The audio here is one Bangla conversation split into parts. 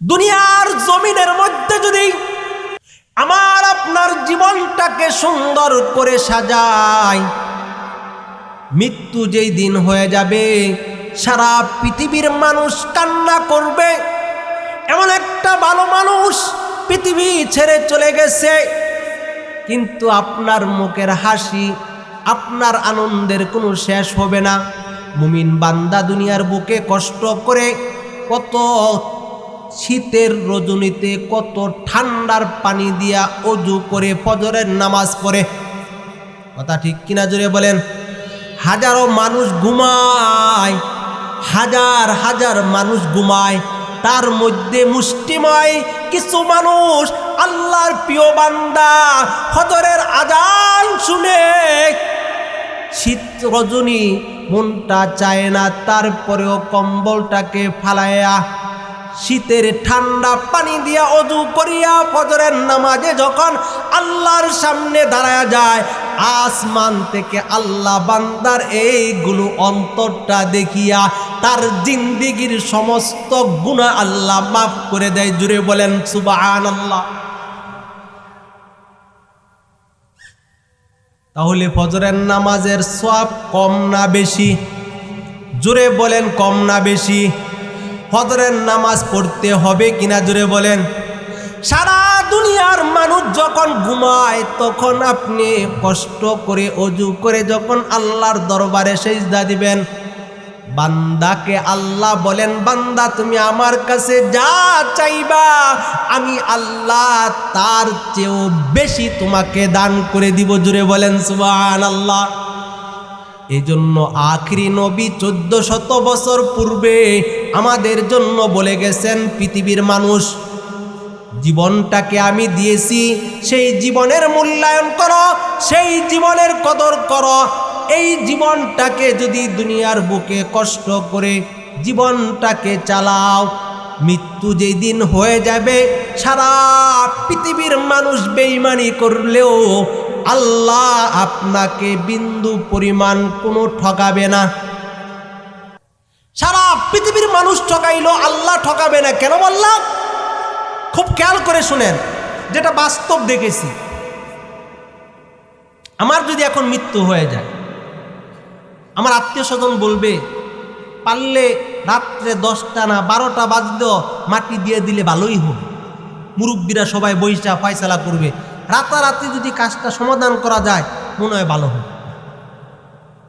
দুনিয়ার জমিনের মধ্যে যদি আমার আপনার জীবনটাকে সুন্দর করে সাজায়, মৃত্যু যেই দিন হয়ে যাবে, সারা পৃথিবীর মানুষ কান্না করবে। এমন একটা ভালো মানুষ পৃথিবী ছেড়ে চলে গেছে, কিন্তু আপনার মুখের হাসি, আপনার আনন্দের কোনো শেষ হবে না। মুমিন বান্দা দুনিয়ার বুকে কষ্ট করে কত শীতের রজনীতে কত ঠান্ডার পানি দিয়া অজু করে ফজরের নামাজ পড়ে। কথা ঠিক কিনা জুড়ে বলেন? হাজারো মানুষ ঘুমায়, হাজার হাজার মানুষ ঘুমায়, তার মধ্যে মুষ্টিময় কিছু মানুষ আল্লাহর প্রিয় বান্দা হজরের আজান শুনে শীত রজনী মনটা চায় না, তারপরেও কম্বলটাকে ফালাইয়া শীতের ঠান্ডা পানি দিয়া অজু করিয়া ফজরের নামাজে যখন আল্লাহর সামনে দাঁড়ায় যায়, আসমান থেকে আল্লাহ বান্দার এইগুলো অন্তরটা দেখিয়া তার জিন্দিগির সমস্ত গুণা আল্লাহ মাফ করে দেয়। জুড়ে বলেন সুবাহান আল্লাহ তাহলে ফজরের নামাজের সব কম না বেশি? জোরে বলেন, কম না বেশি। ফজরের নামাজ পড়তে হবে কিনা জোরে বলেন। সারা দুনিয়ার মানুষ যখন ঘুমায়, তখন আপনি কষ্ট করে অজু করে যখন আল্লাহর দরবারে সেজদা দিবেন, বান্দাকে আল্লাহ বলেন, বান্দা, তুমি আমার কাছে যা চাইবা, আমি আল্লাহ তার চেয়েও বেশি তোমাকে দান করে দিব। জুড়ে বলেন সুবান আল্লাহ এই জন্য আখরি নবী চোদ্দ শত বছর পূর্বে আমাদের জন্য বলে গেছেন পৃথিবীর মানুষ, জীবনটাকে আমি দিয়েছি, সেই জীবনের মূল্যায়ন করো, সেই জীবনের কদর করো। এই জীবনটাকে যদি দুনিয়ার বুকে কষ্ট করে জীবনটাকে চালাও, মৃত্যু যেই দিন হয়ে যাবে, সারা পৃথিবীর মানুষ বেইমানি করলেও আল্লাহ আপনাকে বিন্দু পরিমাণ কোনো ঠকাবে না। সারা পৃথিবীর মানুষ ঠকাইলো, আল্লাহ ঠকাবে না। কেন বললাম? খুব খেয়াল করে শুনেন, যেটা বাস্তব দেখেছি। আমার যদি এখন মৃত্যু হয়ে যায়, আমার আত্মীয় স্বজন বলবে, পারলে রাত্রে দশটা না বারোটা বাজলেও মাটি দিয়ে দিলে ভালোই হবে। মুরব্বীরা সবাই বৈশা ফয়সালা করবে। রাতারাতি যদি কাজটা সমাধান করা যায়, মনে হয় ভালো হবে।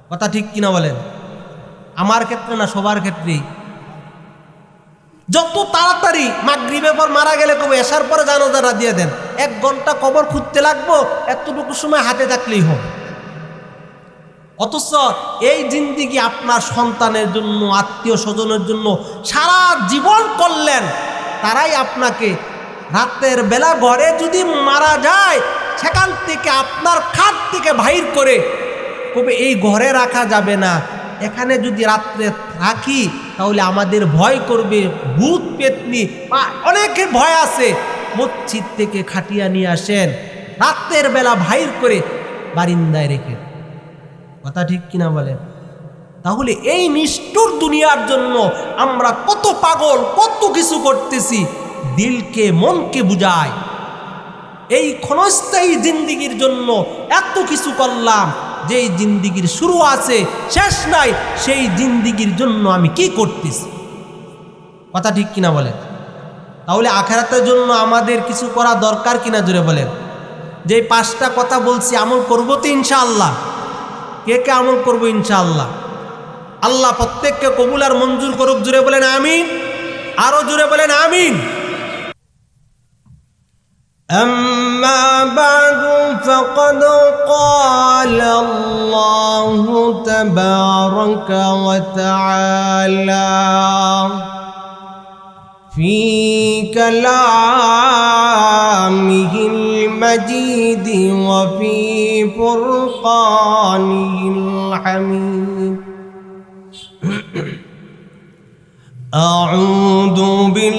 কথা ঠিক কিনা বলেন? আমার ক্ষেত্রে না, সবার ক্ষেত্রেই। যত তাড়াতাড়ি মাগরিবের পর মারা গেলে কবে? এসার পরে জানাজারা দিয়ে দেন। এক ঘণ্টা কবর খুঁজতে লাগবো, এতটুকু সময় হাতে থাকলেই হবে। অথচ এই জিন্দিগি আপনার সন্তানের জন্য, আত্মীয় স্বজনের জন্য সারা জীবন করলেন, তারাই আপনাকে রাতের বেলা ঘরে যদি মারা যায়, সেখান থেকে আপনার খাট থেকে বাহির করে, কবে এই ঘরে রাখা যাবে না এখানে যদি রাত্রে থাকি, তাহলে আমাদের ভয় করবে ভূত পেতনি। বা অনেকের ভয় আছে। মসজিদ থেকে খাটিয়া নিয়ে আসেন। রাত্রের বেলা ভাইর করে বারিন্দায় রেখে কথা ঠিক কিনা বলেন? তাহলে এই নিষ্ঠুর দুনিয়ার জন্য আমরা কত পাগল, কত কিছু করতেছি, দিলকে মনকে বুঝায়। এই ক্ষণস্থায়ী জিন্দিগির জন্য এত কিছু করলাম যেই জিন্দিগির শুরু আছে, শেষ নাই, সেই জিন্দিগির জন্য আমি কি করতেছি? কথা ঠিক কিনা বলেন? তাহলে আখেরাতের জন্য আমাদের কিছু করা দরকার কিনা জুড়ে বলেন? যে পাঁচটা কথা বলছি, আমল করব তো ইনশাআল্লাহ। কে কে আমল করব ইনশাআল্লাহ? আল্লাহ প্রত্যেককে কবুল আর মঞ্জুর করুক জুড়ে বলেন, আমিন। আরও জুড়ে বলেন, আমিন। أما بعد فقد قال الله تبارك وتعالى في كلامه المجيد وفي فرقانه الحميد. أعوذ بالله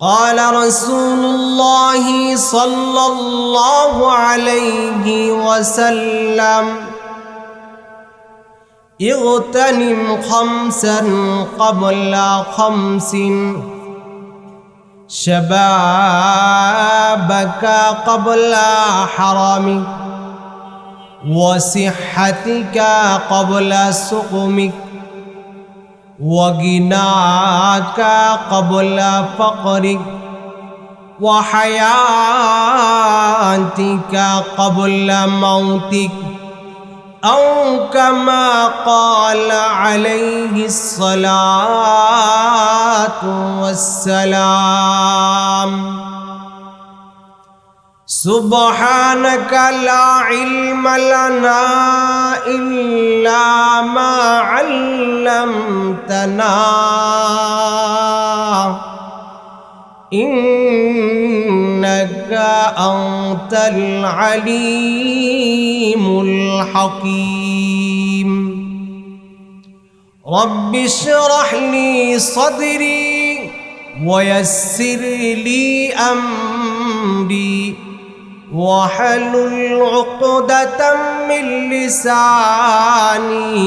قال رسول الله صلى الله عليه وسلم اغتنم خمسا قبل خمس. شبابك قبل حرمك وصحتك قبل سقمك وغناك قبل فقرك وحياتك قبل موتك أو كما قال عليه الصلاة والسلام سبحانك لا علم لنا إلا ما علمتنا. إنك أنت العليم الحكيم. رب اشرح لي صدري ويسر لي أمري. واحلل العقدة من لساني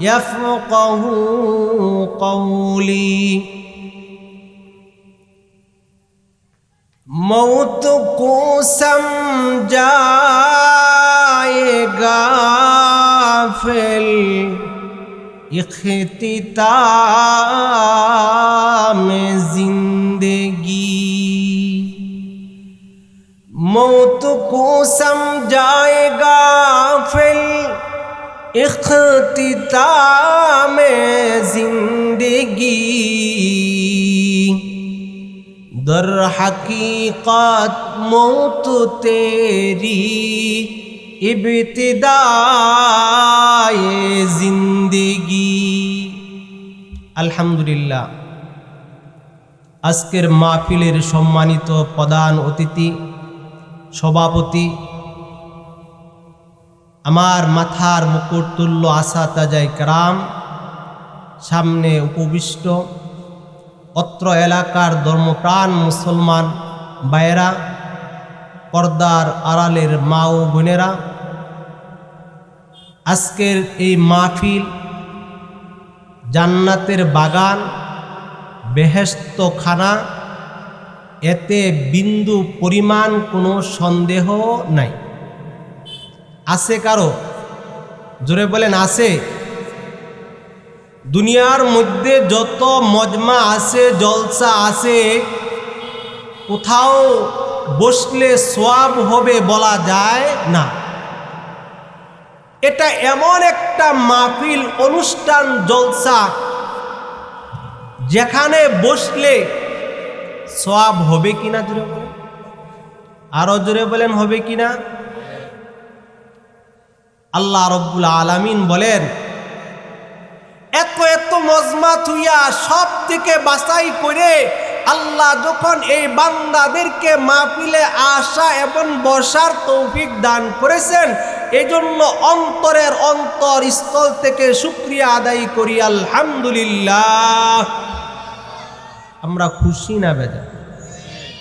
يفقه قولي. موت کو سمجھائے غافل اختتام زندگی. मौत को समझाएगा फिर इख्तिताम जिंदगी दर हकीकत मौत तेरी ইবতিদায়ে জিন্দিগি আলহামদুলিল্লাহ আজকের মাহফিলের সম্মানিত প্রধান অতিথি সভাপতি। আমার মাথার মুকুট তুল্য আশা তাজাই কারাম, সামনে উপবিষ্ট। অত্র এলাকার ধর্মপ্রাণ মুসলমান ভাইয়েরা, পর্দার আড়ালের মা ও বোনেরা, আজকের এই মাহফিল জান্নাতের বাগান বেহেস্ত খানা এতে বিন্দু পরিমাণ কোনো সন্দেহ নাই। আছে কারও? জোরে বলেন, আছে। দুনিয়ার মধ্যে যত মজমা আছে, জলসা আছে, কোথাও বসলে সোয়াব হবে বলা যায় না। এটা এমন একটা মাহফিল, অনুষ্ঠান, জলসা, যেখানে বসলে সোয়াব হবে কিনা জোরে বলেন? আরও জোরে বলেন, হবে কিনা আল্লাহ রব্বুল আলামিন বলেন, এত এত মজমা থুইয়া সব থেকে বাছাই করে আল্লাহ যখন এই বান্দাদেরকে মাহফিলে আসা এবং বসার তৌফিক দান করেছেন, এজন্য অন্তরের অন্তর স্থল থেকে শুক্রিয়া আদায় করি, আলহামদুলিল্লাহ। আমরা খুশি না বেজা।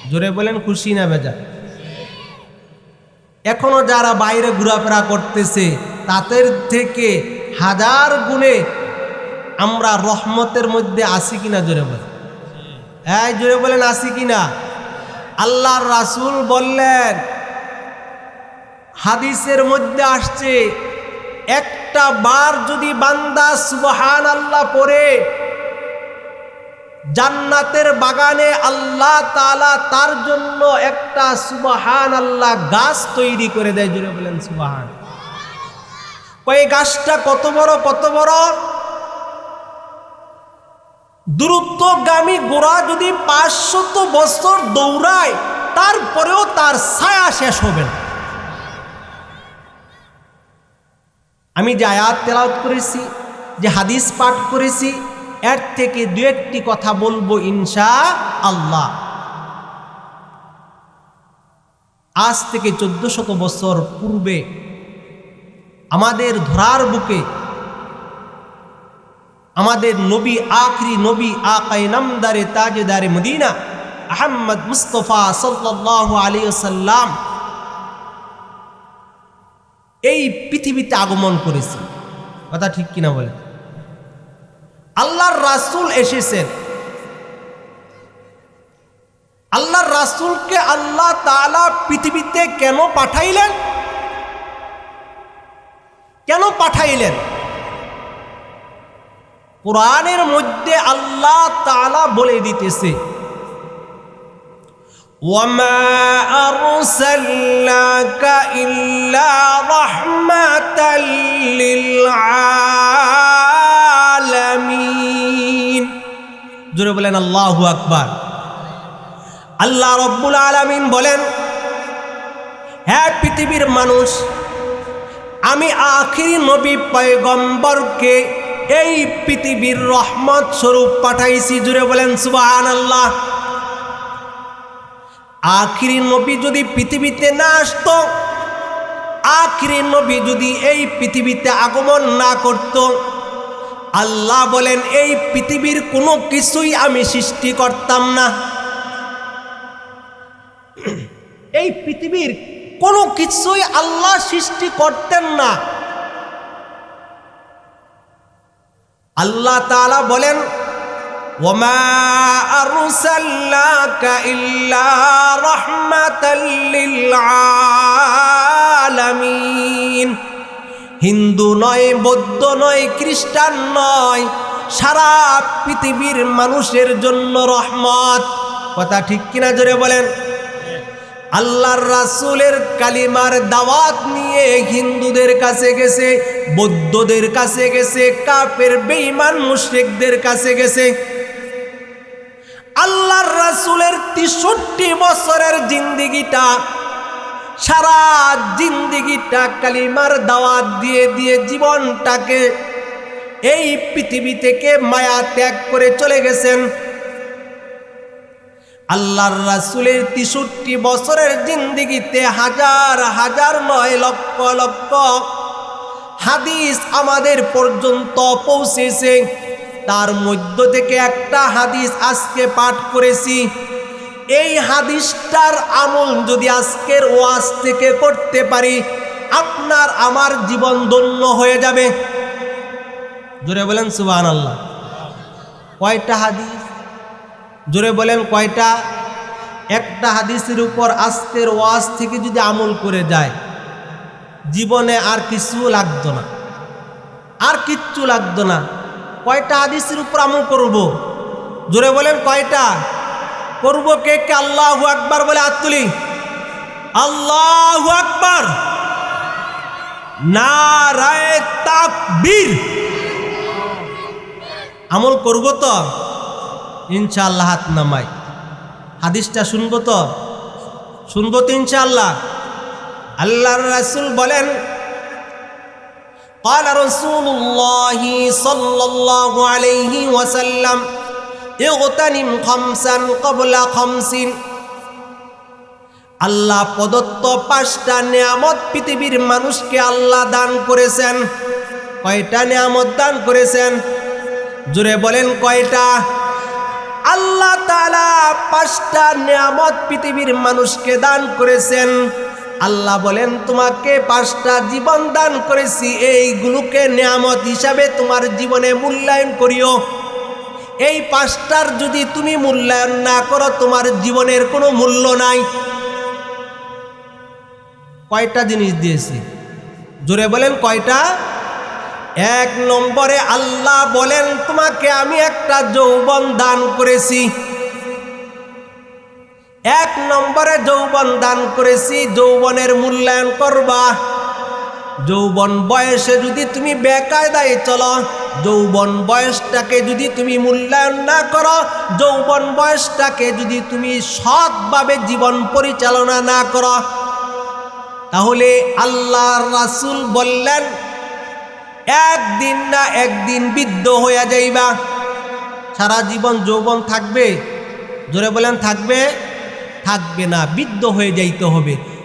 জোরে বলেন, খুশি না বেজা। এখনও যারা বাইরে ঘোরাফেরা করতেছে, তাদের থেকে হাজার গুণে আমরা রহমতের মধ্যে আসি কিনা জোরে বলেন। হ্যাঁ জোরে বলেন আসি কিনা? আল্লাহর রাসূল বললেন, হাদিসের মধ্যে আসছে, একটা বার যদি বান্দা সুবহান আল্লাহ পড়ে জান্নাতের বাগানে আল্লাহ তালা তার জন্য একটা সুবাহান আল্লাহ গাছ তৈরি করে দেয় জুড়ে বলেন সুবাহান। ওই গাছটা কত বড় কত বড়? দূরত্বগামী গোড়া যদি পাঁচশত বছর দৌড়ায়, তারপরেও তার ছায়া শেষ হবে না। আমি যে আয়াত তেলাওত করেছি, যে হাদিস পাঠ করেছি এর থেকে দু একটি কথা বলব ইনশা আল্লাহ। আজ থেকে চোদ্দ শত বছর পূর্বে আমাদের ধরার বুকে আমাদের নবী আখরি নবী আকাই নামদারে তাজেদারে মদিনা আহম্মদ মুস্তফা সাল্লাহ আলী সাল্লাম এই পৃথিবীতে আগমন করেছে। কথা ঠিক কিনা বলে আল্লাহর রাসুল এসেছেন আল্লাহর রাসুলকে আল্লাহ তালা পৃথিবীতে কেন পাঠাইলেন কেন পাঠাইলেন কোরআনের মধ্যে আল্লাহ তালা বলে দিতেছে وما أرسلناك إلا رحمة للعالمين জোরে বলেন, আল্লাহু আকবার। আল্লাহ রব্বুল আলামিন বলেন হ্যাঁ পৃথিবীর মানুষ, আমি আখিরি নবী পয়গম্বরকে এই পৃথিবীর রহমত স্বরূপ পাঠাইছি। জুড়ে বলেন সুবাহান আল্লাহ আখিরি নবী যদি পৃথিবীতে না আসতো, আখিরি নবী যদি এই পৃথিবীতে আগমন না করত আল্লাহ বলেন, এই পৃথিবীর কোনো কিছুই আমি সৃষ্টি করতাম না। এই পৃথিবীর কোনো কিছুই আল্লাহ সৃষ্টি করতেন না। আল্লাহ তালা বলেন, ওমা হিন্দু নয়, বৌদ্ধ নয়, খ্রিস্টান নয়, সারা পৃথিবীর মানুষের জন্য রহমত। কথা ঠিক কিনা জোরে বলেন? আল্লাহর রাসুলের কালিমার দাওয়াত নিয়ে হিন্দুদের কাছে গেছে, বৌদ্ধদের কাছে গেছে কাপের বেঈমান, মুশরিকদের কাছে গেছে। আল্লাহর রাসুলের তেষট্টি বছরের জিন্দিগিটা সারা জিন্দিগিটা কালিমার দাওয়াত দিয়ে দিয়ে জীবনটাকে এই পৃথিবী থেকে মায়া ত্যাগ করে চলে গেছেন। আল্লাহর রাসুলের তেষট্টি বছরের জিন্দিগিতে হাজার হাজার নয় লক্ষ লক্ষ হাদিস আমাদের পর্যন্ত পৌঁছেছে। তার মধ্য থেকে একটা হাদিস আজকে পাঠ করেছি। এই হাদিসটার আমল যদি আজকের ওয়াজ থেকে করতে পারি, আপনার আমার জীবন ধন্য হয়ে যাবে। জোরে বলেন সুবাহ আল্লাহ কয়টা হাদিস? জোরে বলেন কয়টা? একটা হাদিসের উপর আজকের ওয়াজ থেকে যদি আমল করে যায়, জীবনে আর কিছু লাগতো না। আর কিচ্ছু লাগতো না। কয়টা হাদিসের উপর আমল করব? জোরে বলেন কয়টা? করব কে কে আল্লাহ আকবার বলে হাত তুলি আল্লাহ আকবার না রায় তাকবীর আমল করব তো ইনশাআল্লাহ হাত নামাই হাদিসটা শুনবো তো শুনবো তো ইনশাআল্লাহ আল্লাহর রাসূল বলেন قال رسول الله صلى الله عليه وسلم ইগতানিম খমসান কবলা খমসিন। আল্লাহ প্রদত্ত পাঁচটা নিয়ামত পৃথিবীর মানুষকে আল্লাহ দান করেছেন। কয়টা নিয়ামত দান করেছেন? জুড়ে বলেন কয়টা? আল্লাহ তালা পাঁচটা নিয়ামত পৃথিবীর মানুষকে দান করেছেন। আল্লাহ বলেন, তোমাকে পাঁচটা জীবন দান করেছি। এইগুলোকে নিয়ামত হিসাবে তোমার জীবনে মূল্যায়ন করিও। এই পাঁচটার যদি তুমি মূল্যায়ন না করো, তোমার জীবনের কোনো মূল্য নাই। কয়টা জিনিস দিয়েছি? জোরে বলেন, কয়টা? এক নম্বরে আল্লাহ বলেন, তোমাকে আমি একটা যৌবন দান করেছি। এক নম্বরে যৌবন দান করেছি, যৌবনের মূল্যায়ন করবা। যৌবন বয়সে যদি তুমি বেকায়দায় চলো, যৌবন বয়সটাকে যদি তুমি মূল্যায়ন না করো, যৌবন বয়সটাকে যদি তুমি সৎভাবে জীবন পরিচালনা না করো, তাহলে আল্লাহ রাসুল বললেন, একদিন না একদিন বৃদ্ধ হইয়া যাইবা। সারা জীবন যৌবন থাকবে? জোরে বলেন থাকবে? থাকবে না, বৃদ্ধ হয়ে যাইতে হবে।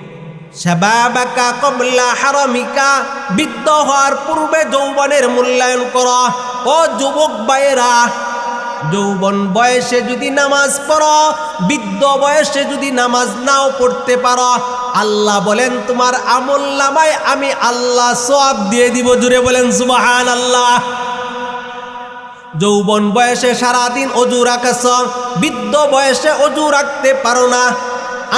সেবাবাকা কমলা হারমিকা বৃদ্ধ হওয়ার পূর্বে যৌবনের মূল্যায়ন কর। ও যুবক ভাইয়েরা, যৌবন বয়সে যদি নামাজ পড়ো, বৃদ্ধ বয়সে যদি নামাজ নাও পড়তে পারো, আল্লাহ বলেন, তোমার আমল নামায় আমি আল্লাহ সব দিয়ে দিব। জুড়ে বলেন সুবাহান আল্লাহ যৌবন বয়সে সারাদিন অজু রাখাছ, বৃদ্ধ বয়সে অজু রাখতে পারো না।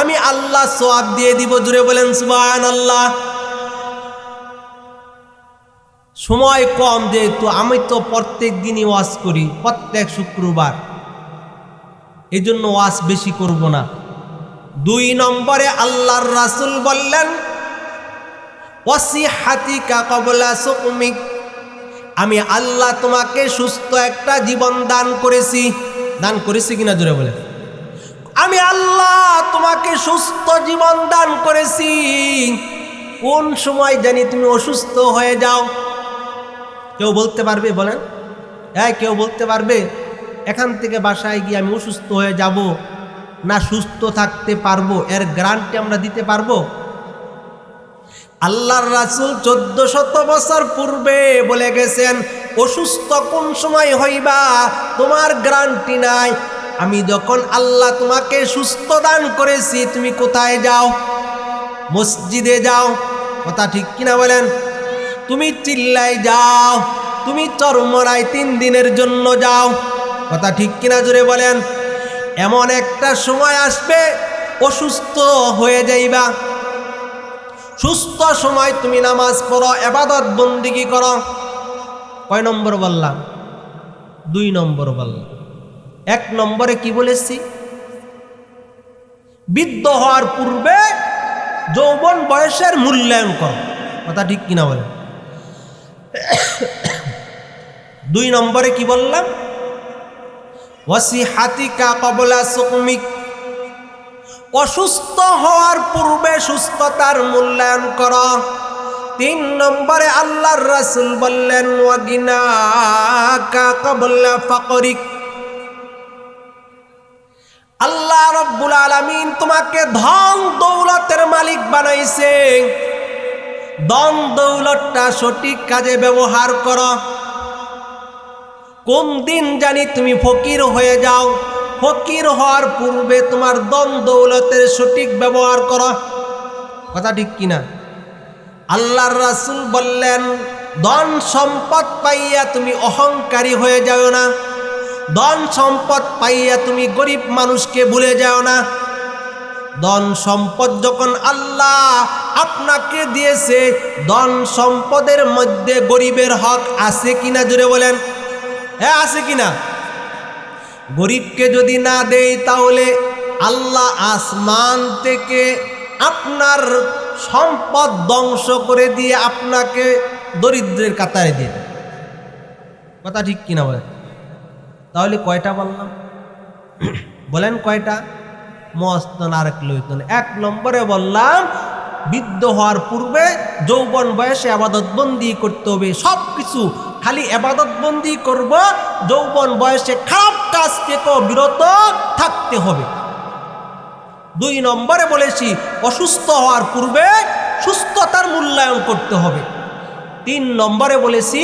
আমি আল্লাহ সোয়াব দিয়ে দিব, জুড়ে বলেন সুবাহান আল্লাহ সময় কম যেহেতু, আমি তো প্রত্যেক দিনই ওয়াজ করি, প্রত্যেক শুক্রবার। এই জন্য ওয়াজ বেশি করব না। দুই নম্বরে আল্লাহর রাসুল বললেন ওয়াসি হাতিকা কবলা সুকুমিক। আমি আল্লাহ তোমাকে সুস্থ একটা জীবন দান করেছি। দান করেছি কিনা জোরে বলে আমি আল্লাহ তোমাকে সুস্থ জীবন দান করেছি। কোন সময় জানি তুমি অসুস্থ হয়ে যাও। কেউ বলতে পারবে বলেন? হ্যাঁ কেউ বলতে পারবে। এখান থেকে বাসায় গিয়ে আমি অসুস্থ হয়ে যাব। না সুস্থ থাকতে পারব, এর গ্যারান্টি আমরা দিতে পারব? আল্লাহর রাসুল চোদ্দ শত বছর পূর্বে বলে গেছেন, অসুস্থ কোন সময় হইবা? তোমার গ্যারান্টি নাই। আমি যখন আল্লাহ তোমাকে সুস্থ দান করেছি, তুমি কোথায় যাও? মসজিদে যাও। কথা ঠিক কিনা বলেন? তুমি চিল্লাই যাও। তুমি চরমরায় তিন দিনের জন্য যাও। কথা ঠিক কিনা জোরে বলেন? এমন একটা সময় আসবে, অসুস্থ হয়ে যাইবা। সুস্থ সময় তুমি নামাজ পড়ো, এবাদত বন্দিগি করো। কয় নম্বর বললাম? দুই নম্বর বললাম। এক নম্বরে কি বলেছি? বৃদ্ধ হওয়ার পূর্বে যৌবন বয়সের মূল্যায়ন করো। কথা ঠিক কিনা বলে দুই নম্বরে কি বললাম? ওয়াসি হাতিকা কবলা সুকমিক। অসুস্থ হওয়ার পূর্বে সুস্থতার মূল্যায়ন কর। তিন নম্বরে আল্লাহর রাসুল বললেন ওয়াগিনা কাকবল্লা ফাকরিক। আল্লাহ রব্বুল আলমিন তোমাকে ধন দৌলতের মালিক বানাইছে। দন দৌলতটা সঠিক কাজে ব্যবহার কর। কোন দিন জানি তুমি ফকির হয়ে যাও। ফকির হওয়ার পূর্বে তোমার দন দৌলতের সঠিক ব্যবহার করো। কথা ঠিক কিনা? আল্লাহর রাসুল বললেন, ধন সম্পদ পাইয়া তুমি অহংকারী হয়ে যাও না। ধন সম্পদ পাইয়া তুমি গরিব মানুষকে ভুলে যাও না। ধন সম্পদ যখন আল্লাহ আপনাকে দিয়েছে, ধন সম্পদের মধ্যে গরিবের হক আছে কিনা জুড়ে বলেন। হ্যাঁ আছে কিনা? গরিবকে যদি না দেই তাহলে আল্লাহ আসমান থেকে আপনার সম্পদ ধ্বংস করে দিয়ে আপনাকে দরিদ্রের কাতারে দিয়ে দেয়। কথা ঠিক কিনা বলেন? তাহলে কয়টা বললাম? বলেন কয়টা? মস্ত নারক লইতন এক নম্বরে বললাম, বৃদ্ধ হওয়ার পূর্বে যৌবন বয়সে আবাদতবন্দি করতে হবে সব কিছু খালি আবাদতবন্দি করব, যৌবন বয়সে খারাপ কাজ থেকেও বিরত থাকতে হবে। দুই নম্বরে বলেছি, অসুস্থ হওয়ার পূর্বে সুস্থতার মূল্যায়ন করতে হবে। তিন নম্বরে বলেছি,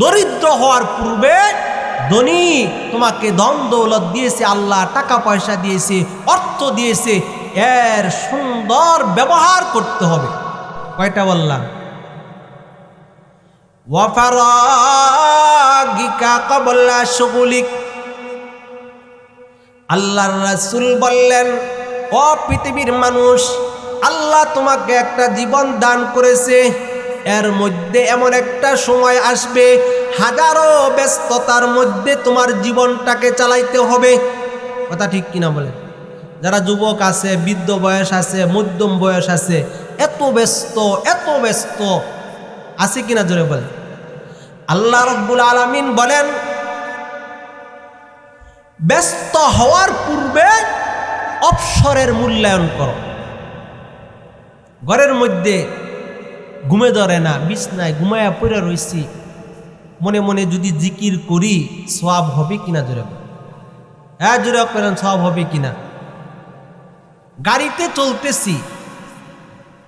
দরিদ্র হওয়ার পূর্বে ধনী, তোমাকে ধন দৌলত দিয়েছে, আল্লাহ টাকা পয়সা দিয়েছে, অর্থ দিয়েছে, এর সুন্দর ব্যবহার করতে হবে। কয়টা বললাম? আল্লাহর রাসূল বললেন অ পৃথিবীর মানুষ, আল্লাহ তোমাকে একটা জীবন দান করেছে। এর মধ্যে এমন একটা সময় আসবে, হাজারো ব্যস্ততার মধ্যে তোমার জীবনটাকে চালাইতে হবে। কথা ঠিক কিনা বলে যারা যুবক আছে, বৃদ্ধ বয়স আছে, মধ্যম বয়স আছে, এত ব্যস্ত এত ব্যস্ত, আছে কিনা জোরে বলে আল্লাহ রব্বুল আলমিন বলেন, ব্যস্ত হওয়ার পূর্বে অবসরের মূল্যায়ন করো। ঘরের মধ্যে ঘুমে ধরে না, বিছনায় ঘুমায়া পড়ে রইছি। মনে মনে যদি জিকির করি সব হবে কিনা জোরে। হ্যাঁ জোরে করেন সব হবে কিনা। গাড়িতে চলতেছি।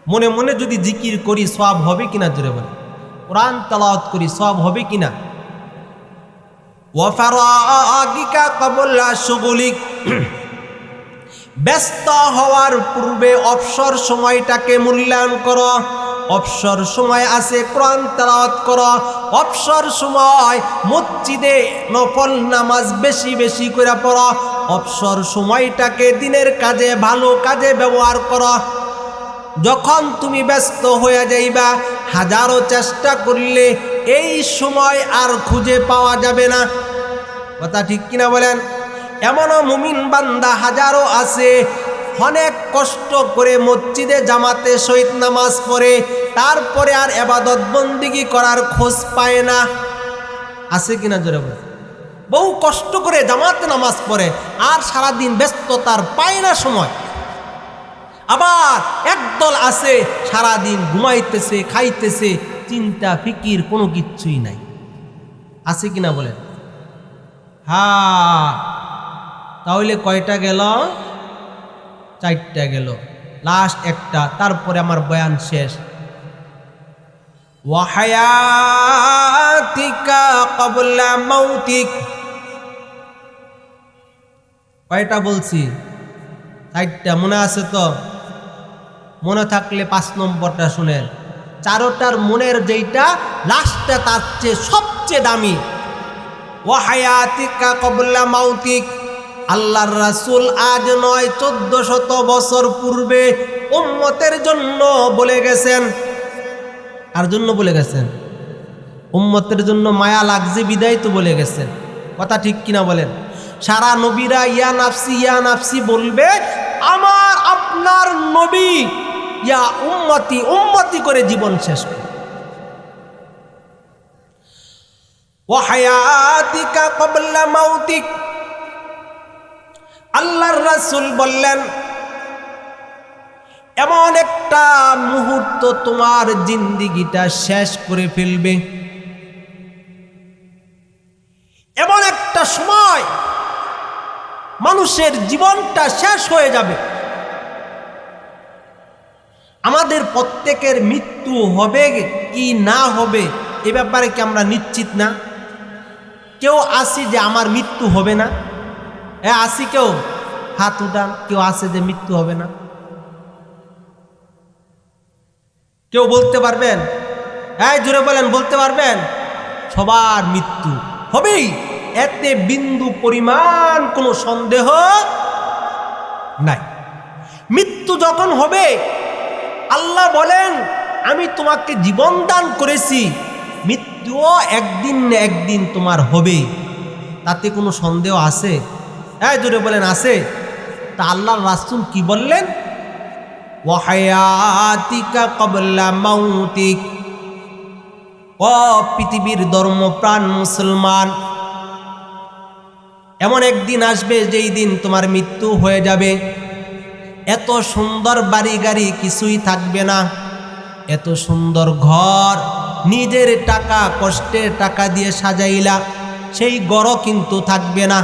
মনে মনে যদি জিকির করি সব হবে কিনা জোরে বলে। কোরআন তালাওয়াত করি সব হবে কিনা? ওয়াফারাগিকা কবল্লা সুগুলিক ব্যস্ত হওয়ার পূর্বে অবসর সময়টাকে মূল্যায়ন করো। অবসর সময় আছে, কোরআন তেলাওয়াত করো। অবসর সময় মসজিদে নফল নামাজ বেশি বেশি করে পড়ো। অবসর সময়টাকে দিনের কাজে, ভালো কাজে ব্যবহার করো। যখন তুমি ব্যস্ত হয়ে যাইবা, হাজারো চেষ্টা করলে এই সময় আর খুঁজে পাওয়া যাবে না। কথা ঠিক কিনা বলেন? এমনও মুমিন বান্দা হাজারো আছে অনেক কষ্ট করে মসজিদে জামাতে শহীদ নামাজ পড়ে, তারপরে আর এবাদত বন্দিগি করার খোঁজ পায় না। আছে কিনা জোরে বলে বহু কষ্ট করে জামাতে নামাজ পড়ে, আর সারাদিন ব্যস্ততার পায় না সময়। আবার একদল আছে, সারাদিন ঘুমাইতেছে, খাইতেছে, চিন্তা, ফিকির, কোনো কিচ্ছুই নাই। আছে কিনা বলেন? হ্যাঁ তাহলে কয়টা গেল? চারটা গেল। লাস্ট একটা, তারপরে আমার বয়ান শেষ। মৌতিক কয়টা বলছি? চারটা, মনে আছে তো? মনে থাকলে পাঁচ নম্বরটা শুনেন। চারোটার মনের যেইটা লাস্টটা তার চেয়ে সবচেয়ে দামি। ওয়াহায়াতিকা কবলা মাউতিক। আল্লাহর রাসূল আজ নয়, চোদ্দ শত বছর পূর্বে উম্মতের জন্য বলে গেছেন। আর জন্য বলে গেছেন? উম্মতের জন্য মায়া লাগছে, বিদায় তো বলে গেছেন। কথা ঠিক কিনা বলেন? সারা নবীরা ইয়া নাফসি ইয়া নাফসি বলবে, আমার, আপনার নবী ইয়া উম্মতি উম্মতি করে জীবন শেষ করে। ওয়াহায়াতিকা কবলা মাউতিক। আল্লাহর রাসূল বললেন, এমন একটা মুহূর্ত তোমার জিন্দিগিটা শেষ করে ফেলবে। এমন একটা সময় মানুষের জীবনটা শেষ হয়ে যাবে। আমাদের প্রত্যেকের মৃত্যু হবে কি না হবে এ ব্যাপারে কি আমরা নিশ্চিত না? কেউ আসি যে আমার মৃত্যু হবে না? হ্যাঁ আসি কেউ? হাত উঠান, কেউ আসে যে মৃত্যু হবে না। কেউ বলতে পারবেন? হ্যাঁ জুড়ে বলেন, বলতে পারবেন? সবার মৃত্যু হবেই। এতে বিন্দু পরিমাণ কোনো সন্দেহ নাই। মৃত্যু যখন হবে, আল্লাহ বলেন, আমি তোমাকে জীবন দান করেছি। মৃত্যুও একদিন না একদিন তোমার হবে তাতে কোনো সন্দেহ আছে? হ্যাঁ জোরে বলেন, আছে। তা আল্লাহর রাসুল কি বললেন? ওয়াহায়াতিকা কবলা মাউতিক। ও পৃথিবীর ধর্মপ্রাণ মুসলমান, এমন একদিন আসবে যেই দিন তোমার মৃত্যু হয়ে যাবে। এত সুন্দর বাড়ি গাড়ি কিছুই থাকবে না। এত সুন্দর ঘর, নিজের টাকা কষ্টের টাকা দিয়ে সাজাইলা, সেই গড়ও কিন্তু থাকবে না।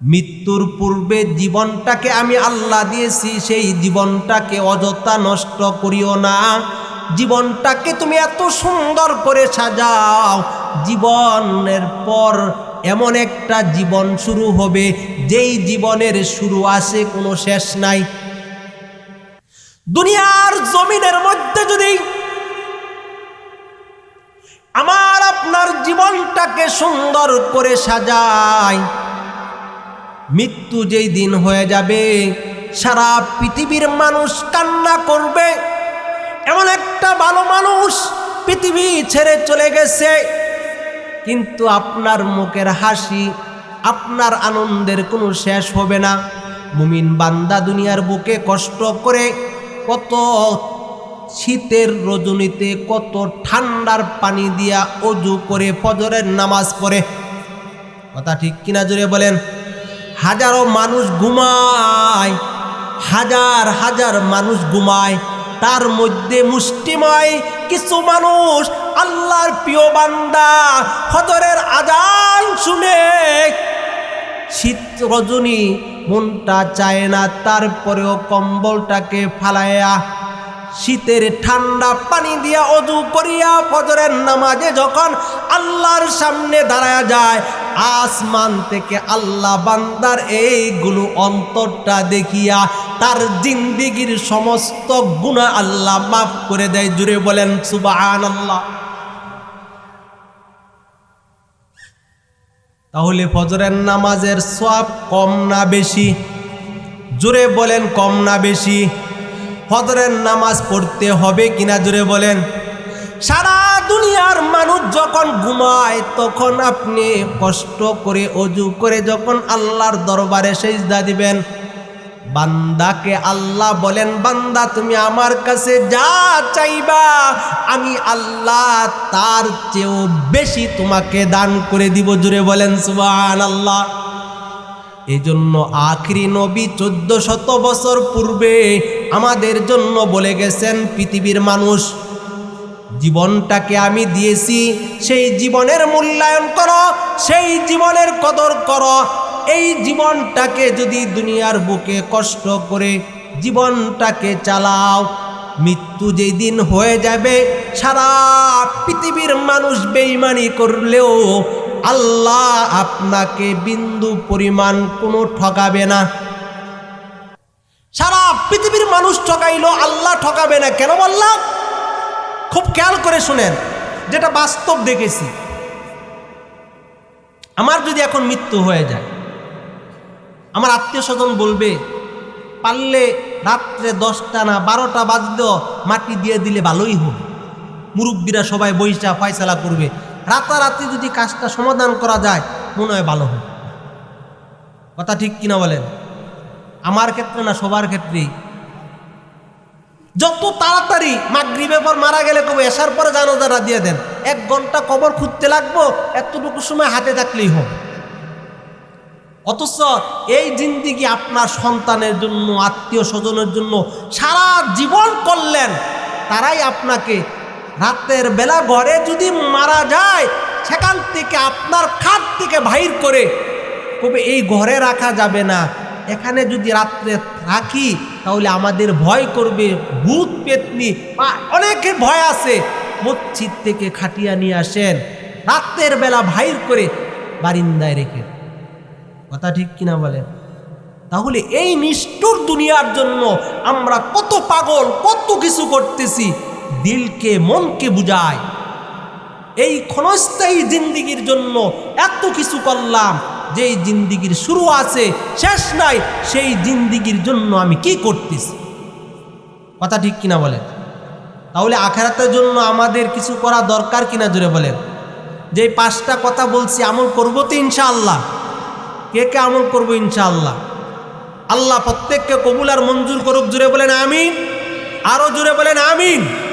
মৃত্যুর পূর্বে জীবনটাকে আমি আল্লাহ দিয়েছি, সেই জীবনটাকে অযথা নষ্ট করিও না। জীবনটাকে তুমি এত সুন্দর করে সাজাও, জীবনের পর এমন একটা জীবন শুরু হবে, যেই জীবনের শুরু আসে কোনো শেষ নাই। দুনিয়ার জমিনের মধ্যে যদি আমার আপনার জীবনটাকে সুন্দর করে সাজায় মৃত্যু যেই দিন হয়ে যাবে, সারা পৃথিবীর মানুষ কান্না করবে। এমন একটা ভালো মানুষ পৃথিবী ছেড়ে চলে গেছে। কিন্তু আপনার মুখের হাসি, আপনার আনন্দের কোনো শেষ হবে না। মুমিন বান্দা দুনিয়ার বুকে কষ্ট করে কত শীতের রজনীতে, কত ঠান্ডার পানি দিয়া অজু করে, ফজরের নামাজ পড়ে। কথা ঠিক কিনা জুড়ে বলেন? হাজারো মানুষ ঘুমায়, হাজার হাজার মানুষ ঘুমায়, তার মধ্যে মুষ্টিময় কিছু মানুষ আল্লাহর প্রিয় বান্দা হজরের আজান শুনে শীত রজনী মনটা চায় না, তারপরেও কম্বলটাকে ফালাইয়া শীতের ঠান্ডা পানি দিয়া অজু করিয়া ফজরের নামাজে যখন আল্লাহর সামনে দাঁড়ায় যায়, আসমান থেকে আল্লাহ বান্দার এইগুলো অন্তরটা দেখিয়া তার জিন্দিগির সমস্ত গুণা আল্লাহ মাফ করে দেয়। জুড়ে বলেন সুবাহান আল্লাহ তাহলে ফজরের নামাজের সব কম না বেশি? জোরে বলেন, কম না বেশি। ফজরের নামাজ পড়তে হবে কিনা জোরে বলেন। সারা দুনিয়ার মানুষ যখন ঘুমায়, তখন আপনি কষ্ট করে অজু করে যখন আল্লাহর দরবারে সেজদা দিবেন, বান্দাকে আল্লাহ বলেন, বান্দা, তুমি আমার কাছে যা চাইবা, আমি আল্লাহ তার চেয়েও বেশি তোমাকে দান করে দিব। জুড়ে বলেন সুবান আল্লাহ এই জন্য আখরি নবী চোদ্দ শত বছর পূর্বে আমাদের জন্য বলে গেছেন, পৃথিবীর মানুষ, জীবনটাকে আমি দিয়েছি, সেই জীবনের মূল্যায়ন করো, সেই জীবনের কদর করো। এই জীবনটাকে যদি দুনিয়ার বুকে কষ্ট করে জীবনটাকে চালাও, মৃত্যু যেই দিন হয়ে যাবে, সারা পৃথিবীর মানুষ বেইমানি করলেও আল্লাহ আপনাকে বিন্দু পরিমাণ কোনো ঠকাবে না। সারা পৃথিবীর মানুষ ঠকাইলো আল্লাহ ঠকাবে না। কেন বললাম? খুব খেয়াল করে শুনেন, যেটা বাস্তব দেখেছি। আমার যদি এখন মৃত্যু হয়ে যায়, আমার আত্মীয় স্বজন বলবে, পারলে রাত্রে দশটা না বারোটা বাজলেও মাটি দিয়ে দিলে ভালোই হবে। মুরব্বীরা সবাই বৈশা ফয়সালা করবে। রাতারাতি যদি কাজটা সমাধান করা যায়, মনে হয় ভালো হবে কথা ঠিক কিনা বলেন? আমার ক্ষেত্রে না, সবার ক্ষেত্রেই। যত তাড়াতাড়ি মাগরিবের পর মারা গেলে কবে, এসার পরে জানাজারা দিয়ে দেন। এক ঘণ্টা কবর খুঁজতে লাগবো, এতটুকু সময় হাতে থাকলেই হবে। অথচ এই জিন্দিগি আপনার সন্তানের জন্য, আত্মীয় স্বজনের জন্য সারা জীবন করলেন, তারাই আপনাকে রাতের বেলা ঘরে যদি মারা যায়, সেখান থেকে আপনার খাট থেকে বাহির করে কবে এই ঘরে রাখা যাবে না। এখানে যদি রাত্রে রাখি তাহলে আমাদের ভয় করবে ভূত পেতনি অনেকের ভয় আছে। মসজিদ থেকে খাটিয়া নিয়ে আসেন, রাতের বেলা বাহির করে বারিন্দায় রেখে। কথা ঠিক কিনা বলেন? তাহলে এই নিষ্ঠুর দুনিয়ার জন্য আমরা কত পাগল, কত কিছু করতেছি। দিলকে মনকে বুঝায়। এই ক্ষণস্থায়ী জিন্দিগির জন্য এত কিছু করলাম, যেই জিন্দিগির শুরু আছে, শেষ নাই, সেই জিন্দিগির জন্য আমি কি করতেছি? কথা ঠিক কিনা বলেন? তাহলে আখেরাতের জন্য আমাদের কিছু করা দরকার কিনা জুড়ে বলেন? যে পাঁচটা কথা বলছি, আমল করব তো ইনশাআল্লাহ। কে কে আমল করব ইনশাআল্লাহ? আল্লাহ প্রত্যেককে কবুল আর মঞ্জুর করুক জুড়ে বলেন, আমিন। আরও জুড়ে বলেন, আমিন।